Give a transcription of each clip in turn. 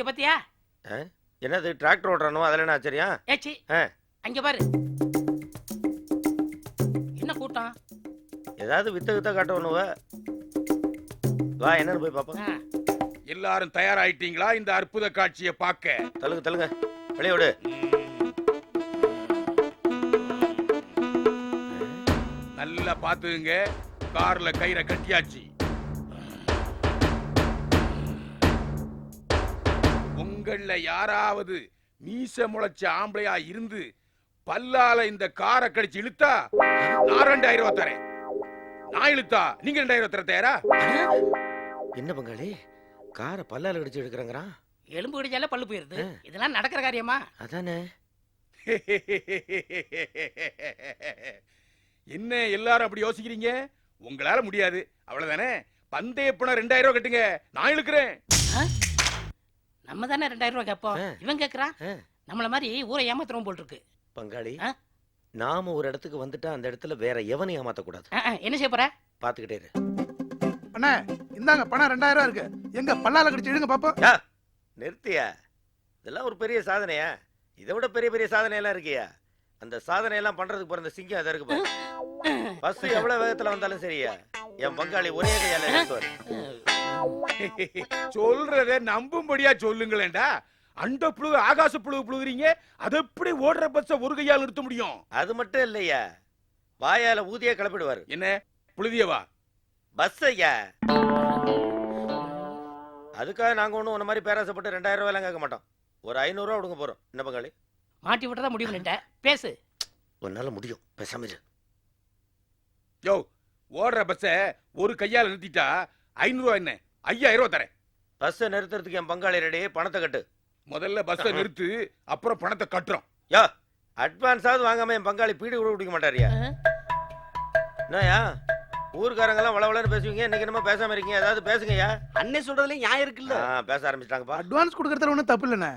அங்க பாத்தியா? என்னது டிராக்டர் ஓட்டுறானோ அதில் என்ன ஆச்சரியம்? ஏச்சி அங்க பாரு. என்ன கூட்டம்? ஏதாவது வித்த வித்த காட்டணுவ வா என்னன்னு போய் பாப்போம். எல்லாரும் தயாராயிட்டீங்களா? இந்த அற்புத காட்சியை பார்க்க? தள்ளுங்க தள்ளுங்க. வெளியே விடு. நல்லா பாத்துங்க கார்ல கயிறை கட்டியாச்சு. உங்கள யாராவது மீச முளைச்ச ஆம்பளையா இருந்து பல்லால இந்த காரை கடிச்சு இழுத்தா நான் ரெண்டாயிரம் ரூபாய் தரேன். நான் இழுத்தா நீங்க ரெண்டாயிரம் ரூபாய் தர தயாரா? என்ன பங்காளி? காரை பல்லால அடிச்சு எடுக்கிறாங்கிறான் எலும்பு கடிச்சாலே பல்லு போயிருது. இதெல்லாம் நடக்கிற காரியமா? அதானே. என்ன எல்லாரும் அப்படி யோசிக்கிறீங்க? உங்களால முடியாது. அவ்வளவுதானே? பந்தய பணம் ரெண்டாயிரம் ரூபாய் கட்டுங்க. நான் இழுக்கிறேன். நம்ம தானே ரெண்டாயிரம் ரூபாய் கேட்போம். இவன் கேக்குறான். ஆ, நம்மள மாதிரி ஊரை ஏமாத்துறோம் போல் இருக்கு பங்காளி ஆ? நாம ஒரு இடத்துக்கு வந்துட்டா அந்த இடத்துல வேற எவனையும் ஏமாத்தக்கூடாது. ஆ, ஆ, என்ன செய்ய போற? பாத்துக்கிட்டே இரு. அண்ணே இந்தாங்க பணம் ரெண்டாயிரம் ரூபா இருக்கு. எங்க பல்லால கடிச்சு இடுங்க பாப்போம். நிறுத்தியா. இதெல்லாம் ஒரு பெரிய சாதனையா? இதை விட பெரிய பெரிய சாதனையெல்லாம் இருக்கியா? அந்த சாதனையெல்லாம் பண்றதுக்கு பிறந்த சிங்கம் அதை இருக்கு பாரு. பஸ் எவ்வளவு வேகத்துல வந்தாலும் சரியா? என் பங்காளி ஒரே கையால சொல்றத நம்பும்படியா சொல்லுங்களேன்டா. அண்ட புழு ஆகாச புழு புழுகுறீங்க. அது எப்படி ஓடுற பஸ்ஸ ஒரு கையால் நிறுத்த முடியும்? அது மட்டும் இல்லையா? வாயால ஊதிய கிளப்பிடுவாரு. என்ன? புழுதியவா பஸ் ஐயா. அதுக்காக நாங்க ஒண்ணும் உன்ன மாதிரி பேராசப்பட்டு ரெண்டாயிரம் ரூபாய் கேட்க மாட்டோம். ஒரு ஐநூறு ரூபா கொடுங்க போறோம். என்ன பங்காளி? மாட்டி விட்டதா முடிவு பண்ணிட்ட பேசு. உன்னால முடியும். பேசாம. யோ ஓடுற பஸ்ஸ ஒரு கையால நிறுத்திட்டா ஐநூறு ரூபாய் என்ன? ஐயாயிரம் ரூபாய் தரேன். பஸ்ஸை நிறுத்துறதுக்கு என் பங்காளி ரெடி பணத்தை கட்டு. முதல்ல பஸ்ஸ நிறுத்து அப்புறம் பணத்தை கட்டுறோம். யோ அட்வான்ஸாவது வாங்காம என் பங்காளி பீடி கூட குடிக்க மாட்டாரியா. என்னயா ஊர்க்காரங்க எல்லாம் வளவளன்னு பேசுவீங்க இன்னைக்கு என்னமோ பேசாம இருக்கீங்க ஏதாவது பேசுங்கய்யா. அண்ணே சொல்றதுல நியாயம் இருக்குல்ல. பேச ஆரம்பிச்சிட்டாங்கப்பா. அட்வான்ஸ் கொடுக்கறதுல ஒண்ணும் தப்பு இல்லைண்ணே.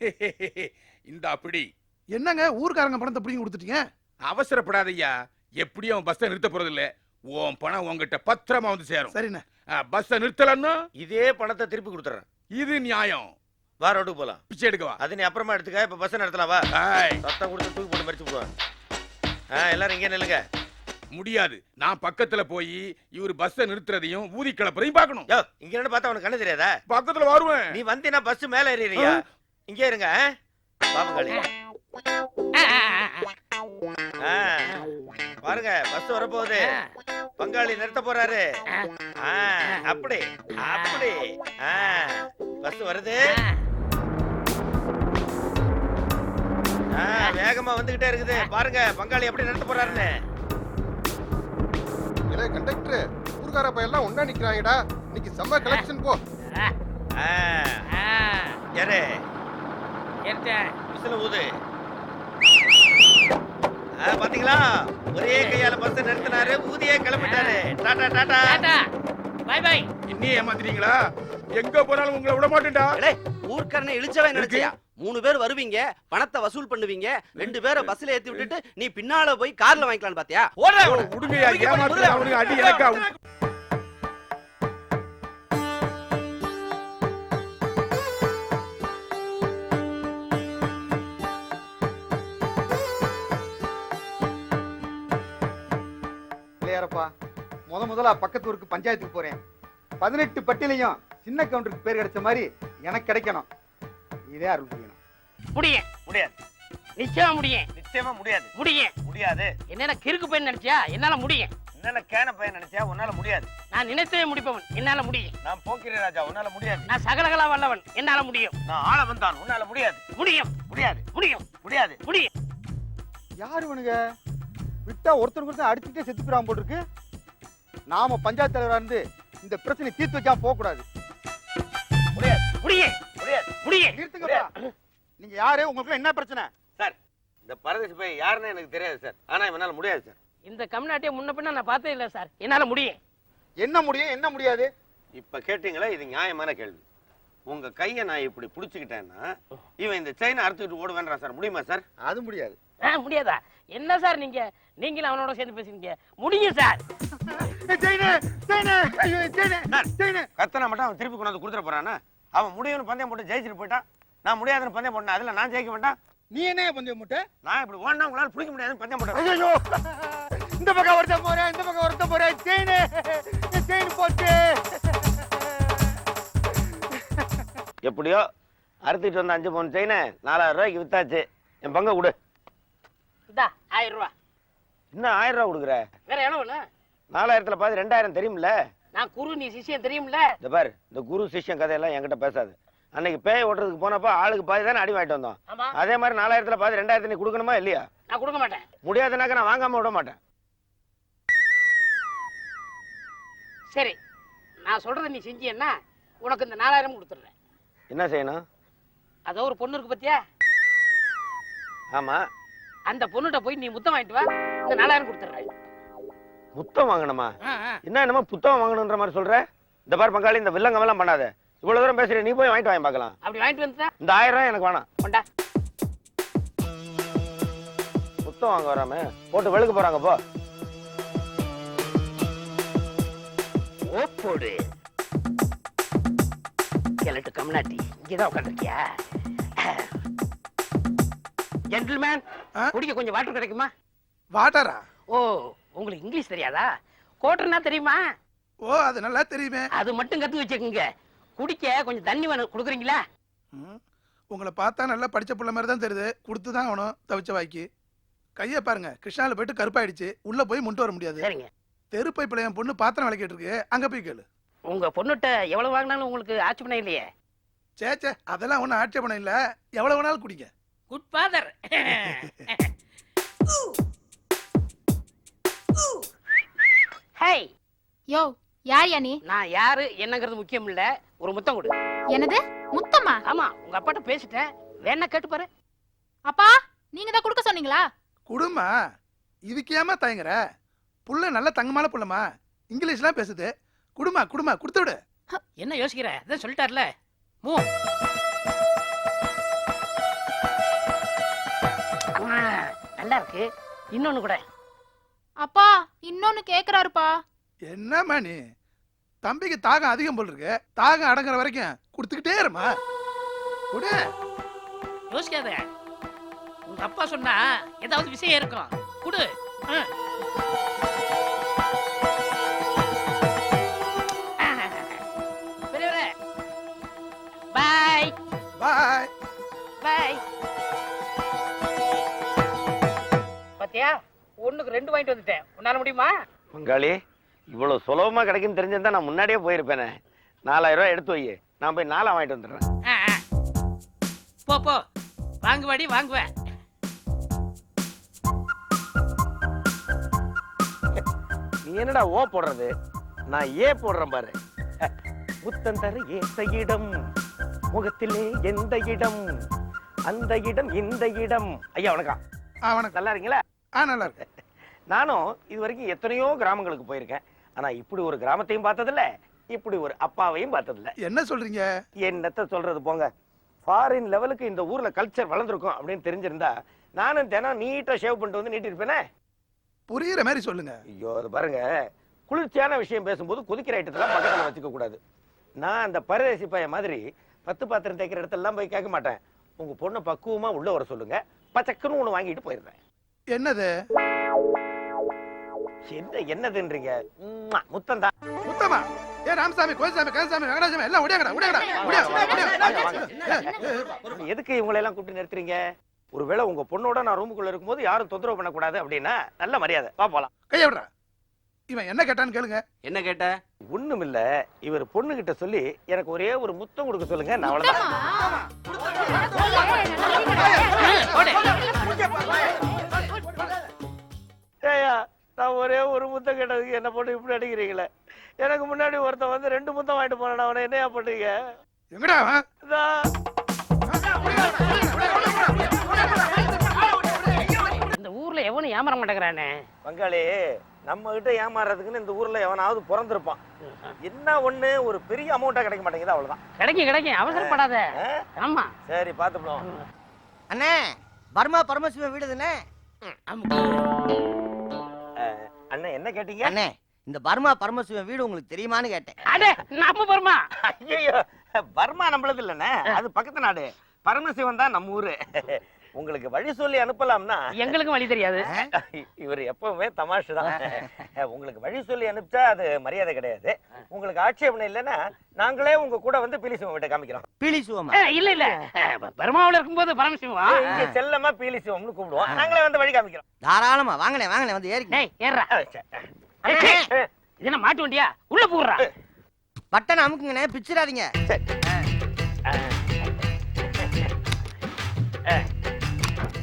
இந்த அப்படி. என்னங்க ஊர்க்காரங்க பணத்தை பிடிங்கி கொடுத்துட்டீங்க? அவசரப்படாதய்யா எப்படியும் அவன் பஸ்ஸை நிறுத்த போறது இல்ல உன் பணம் உன்கிட்ட பத்திரமா வந்து சேரும். சரிண்ணே. பஸ்ஸை நிறுத்தலன்னா? இதே பணத்தை திருப்பி கொடுத்துறேன் இது நியாயம். வா ரோட்டுக்கு போலாம். பிச்சை எடுக்கவா அது நீ அப்புறமா எடுத்துக்க இப்ப பஸ் நடத்தலாம் வா. ஏய், சத்தம் கொடுத்து தூக்கி போட்டு மறிச்சு போடுவான் ஆ எல்லாரும் இங்கே நில்லுங்க. முடியாது. நான் பக்கத்துல போய் இவர் பஸ்ஸை நிறுத்துறதையும் ஊதி கிளப்புறதையும் பார்க்கணும். யோ இங்க நின்னு பார்த்தா உனக்கு கண்ணு தெரியாதா? பக்கத்துல வருவேன். நீ வந்தீனா பஸ் மேல ஏறிறியா இங்கே இருங்க ஆ. பாருங்க பஸ் வரப்போகுது. பங்காளி நிறுத்த போறாரு. ஆ. அப்படி அப்படி. ஆ பஸ் வருது. வேகமா வந்துகிட்டே இருக்குது. பாருங்க பங்காளி எப்படி நிறுத்த போறாருன்னு. இல்லை கண்டக்டர் ஊர்கார பையெல்லாம் ஒண்ணா நிக்கிறாங்கடா. இன்னைக்கு செம்ம கலெக்ஷன் போ. ஆ, ஆ. ஆ. யாரு. விசில ஊது. பாத்தீங்களா? ஒரே கையால பஸ் நிறுத்தினாரு. ஊதியே கிளம்பிட்டாரு. Tata tata. Tata. Bye bye இன்னும் ஏமாத்துறீங்களா? எங்க போனாலும் உங்களை விட மாட்டேன்டா. டேய் ஊர்க்காரனை இழிச்சவன் நினைச்சியா? மூணு பேர் வருவீங்க பணத்தை வசூல் பண்ணுவீங்க ரெண்டு பேரை பஸ்ல ஏத்தி விட்டுட்டு நீ பின்னால போய் கார்ல வாங்கிக்கலாம்னு பாத்தியா? ஓடுறா ஓ, விடுங்கய்யா ஏமாத்துற அவனுக்கு அடி எனக்கா இல்லையாரப்பா. முத முதல்ல பக்கத்து ஊருக்கு பஞ்சாயத்துக்கு போறேன். பதினெட்டு பட்டியலையும் சின்ன கவுண்டருக்கு பேர் கிடைச்ச மாதிரி எனக்கு கிடைக்கணும். இதே அருள் புரியணும். முடியும் முடியாது. நிச்சயமா முடியும் நிச்சயமா முடியாது. முடியும் முடியாது. என்னென்ன கிறுக்கு பையன் நினைச்சியா? என்னால முடியும் என்னென்ன கேன பையன் நினைச்சா உன்னால முடியாது. நான் நினைத்தே முடிப்பவன். என்னால முடியும் நான் போக்கிரி ராஜா உன்னால முடியாது. நான் சகலகலா வல்லவன். என்னால முடியும். நான் ஆளவன் தான் உன்னால முடியாது. முடியும். முடியாது. முடியும். முடியாது. முடியும். யாரு இவனுங்க? விட்டா ஒருத்தருக்கு ஒருத்தர் அடிச்சுட்டே செத்து போயிடாம போட்டிருக்கு நாம பஞ்சாயத்து தலைவரா இருந்து இந்த பிரச்சனை தீர்த்து வைக்காம போக கூடாது முடியாது. முடியும் முடியாது. முடியும் நிறுத்துங்கப்பா. நீங்க யாரு? உங்களுக்கு என்ன பிரச்சனை? சார் இந்த பரதேசி பையன் யாருன்னு எனக்கு தெரியாது சார். ஆனா இவனால முடியாது சார். இந்த கம்நாட்டியை முன்ன பின்ன நான் பார்த்தே இல்லை சார். என்னால முடியும் என்ன முடியும்? என்ன முடியாது? இப்ப கேட்டீங்களா இது நியாயமான கேள்வி. உங்க கையை நான் இப்படி புடிச்சுக்கிட்டேன்னா இவன் இந்த செயினை அறுத்துக்கிட்டு ஓட வேண்டாம் சார். முடியுமா சார்? அது முடியாது. முடியாதா? என்ன சார் நீங்க? நீங்களும் அவனோட சேர்ந்து பேசுறீங்க முடியும் சார். கத்தனை மட்டும் அவன் திருப்பி கொண்டாந்து கொடுத்துட போறானா அவன் முடியும்னு பந்தயம் போட்டு ஜெயிச்சுட்டு போயிட்டான். நான் முடியாதுன்னு பந்தயம் போட்டேன் அதுல நான் ஜெயிக்க மாட்டேன். நீ என்ன பந்தயம் முட்டை நான் இப்படி ஓடினா உங்களால பிடிக்க முடியாதுன்னு பந்தயம் போட்டேன் ஐயோ இந்த பக்கம் ஒருத்த போறேன் இந்த பக்கம் ஒருத்த போறேன். செயின் செயின் போச்சு. எப்படியோ அறுத்துட்டு வந்த அஞ்சு பவுன் செயினை நாலாயிரம் ரூபாய்க்கு வித்தாச்சு. என் பங்கை கொடு. ஆயிரம் ரூபா. இன்னும் ஆயிரம் ரூபா கொடுக்குற? வேற எவ்வளவு நாலாயிரத்துல பாதி ரெண்டாயிரம் தெரியும்ல? நான் குரு நீ சிஷியம் தெரியும்ல? இந்த பாரு இந்த குரு சிஷ்யன் கதையெல்லாம் என்கிட்ட பேசாது. அன்னைக்கு பேய் ஓட்டுறதுக்கு போனப்ப ஆளுக்கு பாதி தானே அடி வாங்கிட்டு வந்தோம். அதே மாதிரி நாலாயிரத்துல பாதி ரெண்டாயிரத்து நீ கொடுக்கணுமா இல்லையா? நான் கொடுக்க மாட்டேன். முடியாதுனாக்க நான் வாங்காம விட மாட்டேன். சரி நான் சொல்றதை நீ செஞ்சியன்னா உனக்கு இந்த நாலாயிரம் கொடுத்துட்றேன். என்ன செய்யணும்? அதோ ஒரு பொண்ணு இருக்கு பத்தியா? ஆமா. அந்த பொண்ணுகிட்ட போய் நீ முத்தம் வாங்கிட்டு வா. இந்த நாலாயிரம் கொடுத்துட்றேன். புத்தம் வாங்கணுமா. என்ன என்னமோ புத்தகம் வாங்கணுன்ற மாதிரி சொல்ற? இந்த பாரு பங்காளி இந்த வில்லங்கமெல்லாம் பண்ணாத. இவ்வளவு தூரம் பேசுற நீ போய் வாங்கிட்டு வாங்கி பார்க்கலாம். அப்படி வாங்கிட்டு வந்துட்டா? இந்த ஆயிரம் ரூபாய் எனக்கு வேணாம். கொண்டா. புத்தகம் வாங்க வராம போட்டு வெளுக்க போறாங்க போ. ஓ போடு. கிழட்டு கம்நாட்டி இங்கதான் உட்காந்துருக்கியா ஜென்டில்மேன்? குடிக்க கொஞ்சம் வாட்டர் கிடைக்குமா? வாட்டரா ஓ உங்களுக்கு இங்கிலீஷ் தெரியாதா? கோட்டர்னா தெரியுமா? ஓ அது நல்லா தெரியுமே. அது மட்டும் கத்து வச்சுக்கோங்க. குடிக்க கொஞ்சம் தண்ணி வேணும் கொடுக்குறீங்களா. உங்களை பார்த்தா நல்லா படிச்ச புள்ள மாதிரி தான் தெரியுது. கொடுத்து தான் ஆகணும் தவிச்ச வாய்க்கு. கையை பாருங்க கிருஷ்ணால போயிட்டு கருப்பாயிடுச்சு. உள்ள போய் முன்ட்டு வர முடியாது. சரிங்க. தெரு பைப்பில் என் பொண்ணு பாத்திரம் விளக்கிட்டு இருக்கு. அங்க போய் கேளு. உங்க பொண்ணுகிட்ட எவ்வளவு வாங்கினாலும் உங்களுக்கு ஆட்சேபணம் இல்லையே? சே சே அதெல்லாம் ஒன்றும் ஆட்சேபணம் இல்லை. எவ்வளவு வேணாலும் குடிங்க. Good father. ஹே யோ யார் யா நீ? நான் யாரு என்னங்கிறது முக்கியம் இல்ல ஒரு முத்தம் கொடு. என்னது? முத்தம்மா ஆமா உங்க அப்பாட்ட பேசிட்டேன். வேணா கேட்டு பாரு. அப்பா நீங்க தான் கொடுக்க சொன்னீங்களா? குடுமா இதுக்கு ஏமா தயங்குற? புள்ள நல்ல தங்கமான புள்ளமா இங்கிலீஷ்லாம் பேசுது. குடுமா குடுமா கொடுத்து விடு. என்ன யோசிக்கிற? அதான் சொல்லிட்டார்ல. மூ. நல்லா இருக்கு. இன்னொன்னு கூட. அப்பா இன்னொன்னு கேக்குறாருப்பா. என்னம்மா நீ தம்பிக்கு தாகம் அதிகம் போல் இருக்கு. தாகம் அடங்குற வரைக்கும் கொடுத்துக்கிட்டே இருமா. குடு. யோசிக்காத. உங்க அப்பா சொன்னா ஏதாவது விஷயம் இருக்கும். குடு. பாய் பாய் பாய் பாத்தியா? ஒண்ணுக்கு ரெண்டு வாங்கிட்டு வந்துட்டேன். உன்னால முடியுமா? பங்காளி இவ்வளவு சுலபமா கிடைக்குன்னு தெரிஞ்சிருந்தா நான் முன்னாடியே போயிருப்பேனே. நாலாயிரம் ரூபாய் எடுத்து வை. நான் போய் நாலா வாங்கிட்டு வந்துடுறேன். போ போ. வாங்குவாடி வாங்குவேன் நீ என்னடா ஓ போடுறது? நான் ஏ போடுறேன் பாரு. புத்தன் தரு ஏத்த இடம் முகத்திலே எந்த இடம்? அந்த இடம் இந்த இடம். ஐயா வணக்கம். வணக்கம். நல்லா இருக்கீங்களா? ஆ நல்லா இருக்கு நானும் இது வரைக்கும் எத்தனையோ கிராமங்களுக்கு போயிருக்கேன். ஆனா இப்படி ஒரு கிராமத்தையும் பார்த்ததில்ல இப்படி ஒரு அப்பாவையும் பார்த்ததில்ல. என்ன சொல்றீங்க? என்னத்த சொல்றது போங்க. ஃபாரின் லெவலுக்கு இந்த ஊர்ல கல்ச்சர் வளர்ந்துருக்கும் அப்படின்னு தெரிஞ்சிருந்தா நானும் தினம் நீட்டா ஷேவ் பண்ணிட்டு வந்து நீட்டிருப்பேனே? புரியுற மாதிரி சொல்லுங்க. ஐயோ அது பாருங்க. குளிர்ச்சியான விஷயம் பேசும்போது கொதிக்கிற ஐட்டத்தெல்லாம் பக்கத்துல வச்சுக்க கூடாது. நான் அந்த பரதேசி பையன் மாதிரி பத்து பாத்திரம் தேய்க்கிற இடத்தெல்லாம் போய் கேட்க மாட்டேன். உங்க பொண்ணை பக்குவமா உள்ள வர சொல்லுங்க. பச்சக்குன்னு ஒண்ணு வாங்கிட்டு போயிருந்தேன் என்னது என்ன என்னதுன்றீங்க முத்தம் தான் முத்தமா ஏ ராமசாமி கோயில்சாமி கந்தசாமி வெங்கடாசாமி எல்லாம் ஒடியாங்கடா ஒடியாங்கடா ஒடியா எதுக்கு இவங்களை எல்லாம் கூப்பிட்டு நிறுத்துறீங்க ஒருவேளை உங்க பொண்ணோட நான் ரூமுக்குள்ள இருக்கும்போது யாரும் தொந்தரவு பண்ணக்கூடாது அப்படின்னா நல்ல மரியாதை வா போலாம் கைய விடுறா இவன் என்ன கேட்டான்னு கேளுங்க என்ன கேட்ட ஒண்ணும் இல்ல இவர் பொண்ணு கிட்ட சொல்லி எனக்கு ஒரே ஒரு முத்தம் கொடுக்க சொல்லுங்க நான் அவ்வளவுதான் நான் ஒரே ஒரு முத்தம் கேட்டதுக்கு என்ன போட்டு இப்படி அடிக்கிறீங்களே? எனக்கு முன்னாடி ஒருத்தன் வந்து ரெண்டு முத்தம் வாங்கிட்டு போனான் அவனை என்னையா பண்றீங்க எங்கடா. இந்த. ஊர்ல எவனும் ஏமாற மாட்டேங்கிறானே? பங்காளி நம்ம கிட்ட ஏமாறதுக்குன்னு இந்த ஊர்ல எவனாவது பிறந்திருப்பான். என்ன ஒண்ணு ஒரு பெரிய அமௌண்ட்டா கிடைக்க மாட்டேங்குது அவ்வளவுதான். கிடைக்கும் கிடைக்கும். அவசரப்படாத? ஆமா. சரி பாத்துப்போம் அண்ணே பர்மா பரமசிவ வீடு தானே அண்ணன் என்ன கேட்டீங்க? அண்ணே இந்த பர்மா பரமசிவ வீடு உங்களுக்கு தெரியுமான்னு கேட்டேன். அடே நம்ம போறோமா ஐயோ பர்மா நம்மளது இல்லைண்ணே. அது பக்கத்து நாடு. பரமசிவன் தான் நம்ம ஊரு. உங்களுக்கு வழி சொல்லி அனுப்பலாம்னா? எங்களுக்கும் வழி தெரியாது. இவர் எப்பவுமே தமாஷு தான் உங்களுக்கு வழி சொல்லி அனுப்பிச்சா அது மரியாதை கிடையாது. உங்களுக்கு ஆட்சேபனை இல்லைன்னா நாங்களே உங்க கூட வந்து பீலிசிவம் வீட்டை காமிக்கிறோம். பீலி சிவமா இல்ல இல்ல. பெருமாவில் இருக்கும்போது பரமசிவா இங்க செல்லமா பீலிசிவம்னு கூப்பிடுவோம். நாங்களே வந்து வழி காமிக்கிறோம். தாராளமா வாங்கண்ணே வாங்கண்ணே வந்து ஏறா சரி. இது என்ன மாட்டு வண்டியா? உள்ள போடுறா. பட்டன் அமுக்குங்கண்ணே பிச்சிடாதீங்க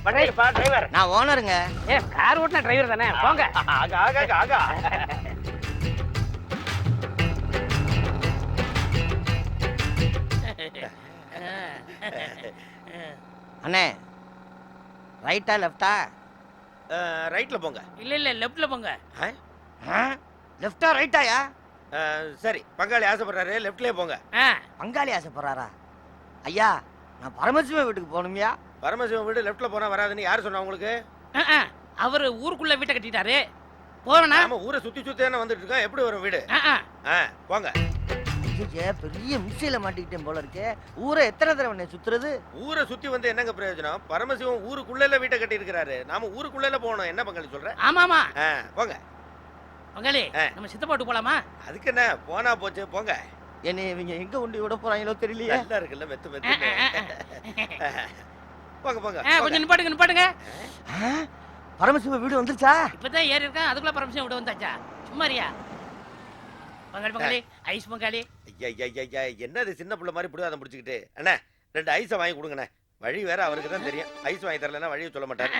வண்டிப்பா டிரைவர் நான் ஓனருங்க. ஏ கார் ஓட்டின டிரைவர் தானே? போங்க. ஆகா ஆகா ஆகா அண்ணே ரைட்டா லெஃப்டா ரைட்ல போங்க. இல்ல இல்ல லெஃப்ட்ல போங்க. லெஃப்டா ரைட்டாயா சரி பங்காளி ஆசைப்படுறாரு லெஃப்ட்லயே போங்க. ஆ, பங்காளி ஆசைப்படுறாரா? ஐயா நான் பரமசிவ வீட்டுக்கு போகணுமியா. பரமசிவம் வீடு லெஃப்ட்ல போனா வராதுன்னு யார் சொன்னா உங்களுக்கு. அவரு ஊருக்குள்ள வீட்டை கட்டிட்டாரு. போறனா? நாம ஊரை சுத்தி சுத்தி தானே வந்துட்டு இருக்கோம். எப்படி வரும் வீடு? ஆ, ஆ. ஆ, போங்க. பெரிய மிக்சியில மாட்டிக்கிட்டேன் போல இருக்கே. ஊரை எத்தனை தடவை என்னை சுத்துறது? ஊரை சுத்தி வந்து என்னங்க பிரயோஜனம்? பரமசிவம் ஊருக்குள்ள வீட்டை கட்டி இருக்கிறாரு நாம ஊருக்குள்ள போகணும். என்ன பங்காளி சொல்ற? ஆமா ஆமா. ஆ, போங்க. பங்காளி. நம்ம சித்தப்பாட்டு போலாமா? அதுக்கு என்ன? போனா போச்சு போங்க. என்னை இவங்க எங்க கொண்டு விட போறாங்களோ தெரியலையே. நல்லா இருக்குல்ல மெத்து மெத்து. போங்க கொஞ்சம் நிப்பாட்டுங்க நிப்பாட்டுங்க. பரமசிவ வீடு வந்துருச்சா? இப்பதான் ஏறி இருக்கேன் அதுக்குள்ள பரமசிவம் விட வந்தாச்சா? சும்மாரியா பங்காளி பங்காளி ஐஸ் பங்காளி. ஐயா, ஐயா, ஐயா, ஐயா, என்னது சின்ன பிள்ளை மாதிரி பிடிவாதம் பிடிச்சிக்கிட்டு? அண்ணா ரெண்டு ஐஸை வாங்கி கொடுங்கண்ணே. வழி வேற அவருக்கு தான் தெரியும். ஐஸ் வாங்கி தரலன்னா வழியை சொல்ல மாட்டாரு.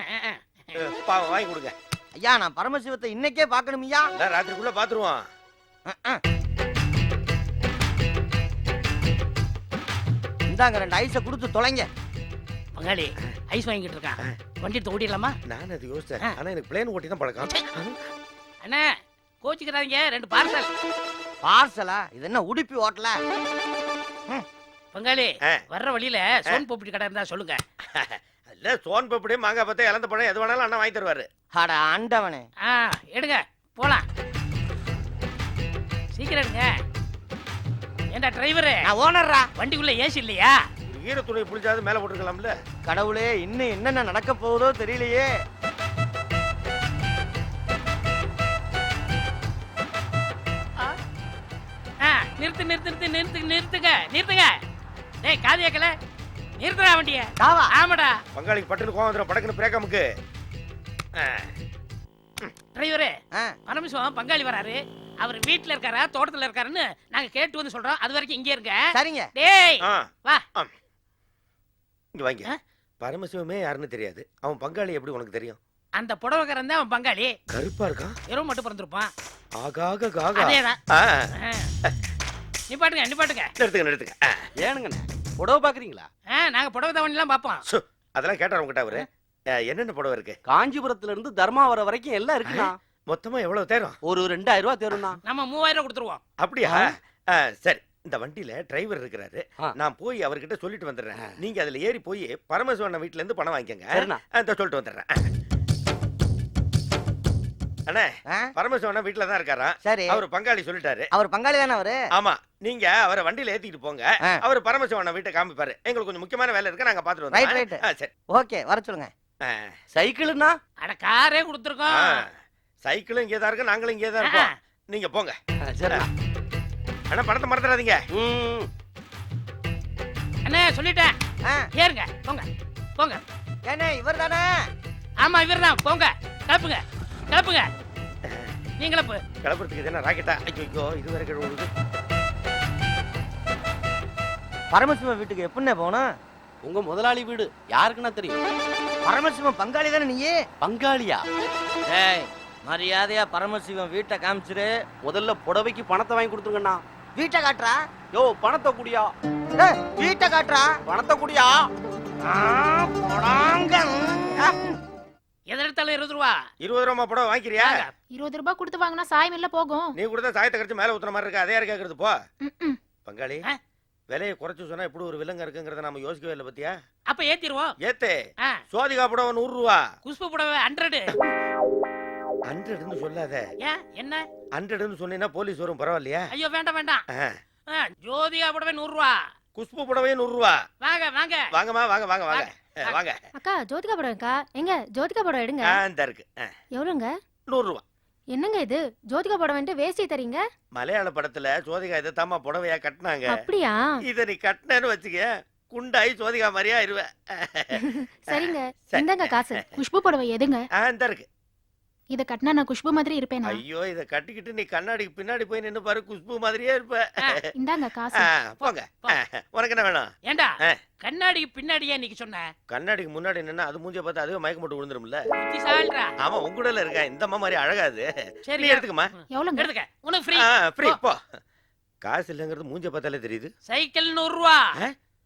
பாவம் வாங்கி கொடுங்க. ஐயா நான் பரமசிவத்தை இன்னைக்கே பார்க்கணுமியா? நான் ராத்திரிக்குள்ள பாத்துருவோம். இந்தாங்க ரெண்டு ஐஸை கொடுத்து தொலைங்க. பங்காளி ஐஸ் வாங்கிட்டு இருக்கான் வண்டி எடுத்து ஓட்டிடலாமா நான் அது யோசிச்சேன். ஆனா எனக்கு பிளேன் ஓட்டி தான் பழக்கம் அண்ணா கோச்சிக்கிறாதீங்க ரெண்டு பார்சல் பார்சலா இது என்ன உடுப்பி ஓட்டல? பங்காளி ஆ. வர்ற வழியில சோன் போப்பிட்டு கடை இருந்தா சொல்லுங்க. இல்ல சோன் பப்படி மாங்காய் பத்தே இழந்த பழம் எது வேணாலும் அண்ணா வாங்கி தருவாரு. அட ஆண்டவனே. ஆ எடுங்க போலாம். சீக்கிரம் எடுங்க. ஏண்டா டிரைவரு நான் ஓனர்ரா. வண்டிக்குள்ள ஏசி இல்லையா? ஒரு ஈர துணி புளிஞ்சாது மேல போட்டுருக்கலாம்ல? கடவுளே இன்னும் என்னென்ன நடக்க போகுதோ தெரியலையே. ஆ? நிறுத்து நிறுத்து நிறுத்து நிறுத்து நிறுத்துங்க நிறுத்துங்க டேய் காது கேட்கல நிறுத்துடா வண்டிய. தாவா. ஆமாடா. பங்காளிக்கு பட்டுன்னு கோவம் வந்துடும் படக்குன்னு பிரேக்காமுக்கு டிரைவரு ஆ, பரமசிவம் பங்காளி வராரு. அவர் வீட்டுல இருக்காரா தோட்டத்துல இருக்காருன்னு நாங்க கேட்டு வந்து சொல்றோம். அது வரைக்கும் இங்கே இருங்க. சரிங்க. டேய் ஆ. வா. இங்க வாங்க? பரமசிவமே யாருன்னு தெரியாது. அவன் பங்காளி எப்படி உனக்கு தெரியும்? அந்த புடவைக்காரன் தான் அவன் பங்காளி. கருப்பா இருக்கான்? எருவு மட்டும் பிறந்திருப்பான். ஆகாக காகா. அதேதான். ஆ, ஆ. நிப்பாட்டுங்க நிப்பாட்டுங்க. நிறுத்துங்க நிறுத்துங்க ஏனுங்கண்ணே புடவை பாக்குறீங்களா? ஆ நாங்க புடவை தவணிலாம் பார்ப்போம் சு, அதெல்லாம் கேட்டார் உங்ககிட்ட அவரு? என்னென்ன புடவை இருக்கு? காஞ்சிபுரத்துல இருந்து தர்மாவரம் வரைக்கும் எல்லாம் இருக்குண்ணா. மொத்தமா எவ்வளவு தேரும்? ஒரு ரெண்டாயிரம் ரூபாய் தேரும்ண்ணா. நம்ம மூவாயிரம் ரூபாய் கொடுத்துருவோம். அப்படியா? ஆ, சரி. இந்த வண்டியில டிரைவர் இருக்கிறாரு. நான் போய் அவர்கிட்ட சொல்லிட்டு வந்துடுறேன். நீங்க அதுல ஏறி போய் பரமசிவன் வீட்டுல இருந்து பணம் வாங்கிக்கங்க. சொல்லிட்டு வந்துடுறேன். அண்ணே பரமசிவன் வீட்டுல தான் இருக்காரா? சரி. அவர் பங்காளி சொல்லிட்டாரு. அவர் பங்காளி தானே அவரு? ஆமா நீங்க அவரை வண்டியில ஏத்திட்டு போங்க. அவர் பரமசிவன் வீட்டை காமிப்பாரு. எங்களுக்கு கொஞ்சம் முக்கியமான வேலை இருக்கு நாங்க பாத்துட்டு சரி. ஓகே வர சொல்லுங்க. சைக்கிள்னா அட காரே கொடுத்துருக்கோம். சைக்கிளும் இங்கே தான் இருக்கு நாங்களும் இங்கே தான் இருக்கோம் நீங்க போங்க. சரிண்ணா. ஆனா பணத்தை மறந்துடாதீங்க. ம். அண்ணே சொல்லிட்டேன். ஆ, ஏறுங்க போங்க போங்க. ஏண்ணே இவர் தானே ஆமா இவர்தான். போங்க கிளப்புங்க கிளப்புங்க. நீ கிளப்பு கிளப்புறதுக்கு இது என்ன ராக்கெட்டா? ஐயோ இது வரை விழுது பரமசிவம் வீட்டுக்கு எப்படிண்ணே போகணும்? உங்க முதலாளி வீடு யாருக்குன்னா தெரியும்? பரமசிவம் பங்காளி தானே நீ பங்காளியா? ஏய் மரியாதையா பரமசிவம் வீட்டை காமிச்சிரு. முதல்ல புடவைக்கு பணத்தை வாங்கி கொடுத்துருங்கண்ணா. வீட்டை காட்டுறா? யோ பணத்தை குடியா. ஏய், வீட்டை காட்டுறா? பணத்தை குடியா. எதிர்த்தாலும் இருபது ரூபா. இருபது ரூபா புடவை வாங்கிக்கிறியா? இருபது ரூபாய் கொடுத்து வாங்கினா சாயம் இல்ல போகும். நீ கொடுத்தா சாயத்தை கடிச்சு மேல ஊத்துற மாதிரி இருக்கு? அதே யாரு கேக்குறது? போ. பங்காளி? விலையை குறைச்சு சொன்னா எப்படி ஒரு விலங்கு இருக்குங்கிறத நாம யோசிக்கவே இல்லை பத்தியா? அப்ப ஏத்திருவோம். ஏத்தே. சோதிகா புடவை நூறு ரூபா. குஷ்பு புடவை ஹண்ட்ரடு ஹண்ட்ரட்னு சொல்லாத. ஏன் என்ன? ஹண்ட்ரட்னு சொன்னீங்கன்னா போலீஸ் வரும் பரவாயில்லையா? ஐயோ வேண்டாம் வேண்டாம். ஜோதிகா புடவை நூறு ரூபா குஷ்பு புடவையும் நூறு ரூபா வாங்க வாங்க. வாங்கம்மா வாங்க வாங்க வாங்க. வாங்க அக்கா ஜோதிகா படம் இருக்கா எங்க? ஜோதிகா படம் எடுங்க. இந்த இருக்கு. எவ்வளோங்க? நூறு ரூபா என்னங்க இது? ஜோதிகா படம் வந்துட்டு வேஷ்டி தரீங்க மலையாள படத்துல ஜோதிகா இதை தாமா புடவையா கட்டினாங்க. அப்படியா? இத நீ கட்டினேன்னு வச்சுக்க குண்டாயி ஜோதிகா மாதிரியா இருவ சரிங்க. சரி. இந்தாங்க காசு. குஷ்பு புடவை எதுங்க ஆ, இந்த இருக்கு. இத கட்டினா நான் குஷ்பு மாதிரி இருப்பேனா? ஐயோ இத கட்டிக்கிட்டு நீ கண்ணாடிக்கு பின்னாடி போய் நின்னு பாரு குஷ்பு மாதிரியே இருப்ப. இந்தாங்க காசு. போங்க. உனக்கு என்ன வேணும்? ஏண்டா. கண்ணாடிக்கு பின்னாடியே இன்னைக்கு சொன்ன? கண்ணாடிக்கு முன்னாடி நின்னா அது மூஞ்ச பார்த்து அதுவே மயக்கம் போட்டு விழுந்துரும்ல? புத்திசாலிடா ஆமா உங்கூடல இருக்கா? இந்த அம்மா மாதிரி அழகாது. சரி நீ எடுத்துக்கமா எவ்வளவுங்க எடுத்துக்க. உனக்கு ஃப்ரீ ஃப்ரீ போ. காசு இல்லைங்கிறது மூஞ்ச பார்த்தாலே தெரியுது. சைக்கிள் நூறு ரூபா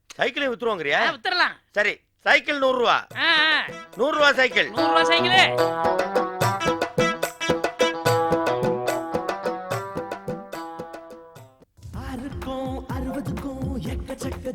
சைக்கிளே வித்துருவாங்கறியா? ஆ, வித்துறலாம் சரி சைக்கிள் நூறு ரூபா ஆ, ஆ. நூறு ரூபா சைக்கிள். நூறு ரூபா சைக்கிளு.